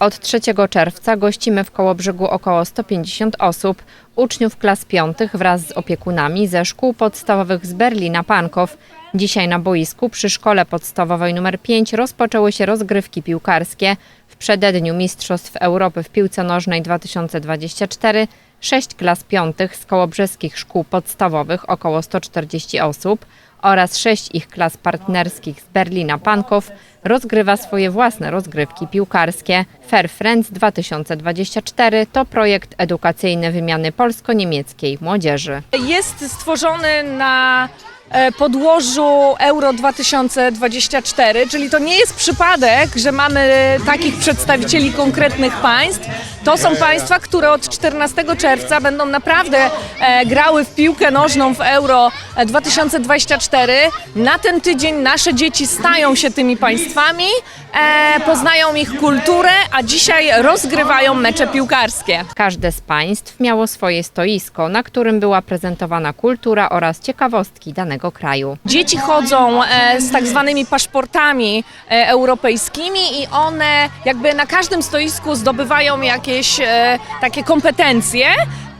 Od 3 czerwca gościmy w Kołobrzegu około 150 osób, uczniów klas piątych wraz z opiekunami ze szkół podstawowych z Berlina Pankow. Dzisiaj na boisku przy szkole podstawowej nr 5 rozpoczęły się rozgrywki piłkarskie. W przededniu Mistrzostw Europy w piłce nożnej 2024 sześć klas piątych z kołobrzeskich szkół podstawowych około 140 osób oraz sześć ich klas partnerskich z Berlina Pankow rozgrywa swoje własne rozgrywki piłkarskie. Fair Friends 2024 to projekt edukacyjny wymiany polsko-niemieckiej młodzieży. Jest stworzony na podłożu Euro 2024, czyli to nie jest przypadek, że mamy takich przedstawicieli konkretnych państw. To są państwa, które od 14 czerwca będą naprawdę e, grały w piłkę nożną w Euro 2024. Na ten tydzień nasze dzieci stają się tymi państwami, e, poznają ich kulturę, a dzisiaj rozgrywają mecze piłkarskie. Każde z państw miało swoje stoisko, na którym była prezentowana kultura oraz ciekawostki danego kraju. Dzieci chodzą e, z tak zwanymi paszportami e, europejskimi i one jakby na każdym stoisku zdobywają jakieś e, takie kompetencje.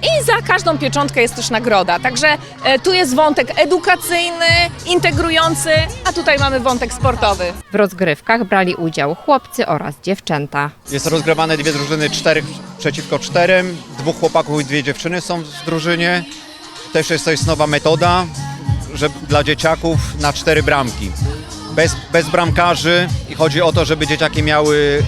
I za każdą pieczątkę jest też nagroda. Także e, tu jest wątek edukacyjny, integrujący, a tutaj mamy wątek sportowy. W rozgrywkach brali udział chłopcy oraz dziewczęta. Jest rozgrywane dwie drużyny, czterech przeciwko czterem. Dwóch chłopaków i dwie dziewczyny są w drużynie. Też jest to jest nowa metoda, że dla dzieciaków na cztery bramki. Bez, bez bramkarzy i chodzi o to, żeby dzieciaki miały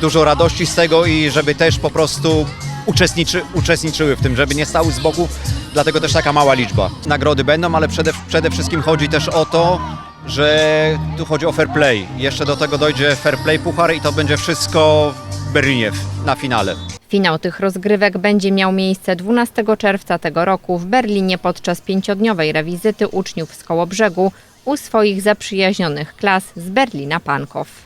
dużo radości z tego i żeby też po prostu uczestniczy, uczestniczyły w tym, żeby nie stały z boku, dlatego też taka mała liczba. Nagrody będą, ale przede, przede wszystkim chodzi też o to, że tu chodzi o fair play. Jeszcze do tego dojdzie fair play puchar i to będzie wszystko w Berlinie na finale. Finał tych rozgrywek będzie miał miejsce 12 czerwca tego roku w Berlinie podczas pięciodniowej rewizyty uczniów z Kołobrzegu u swoich zaprzyjaźnionych klas z Berlina Pankow.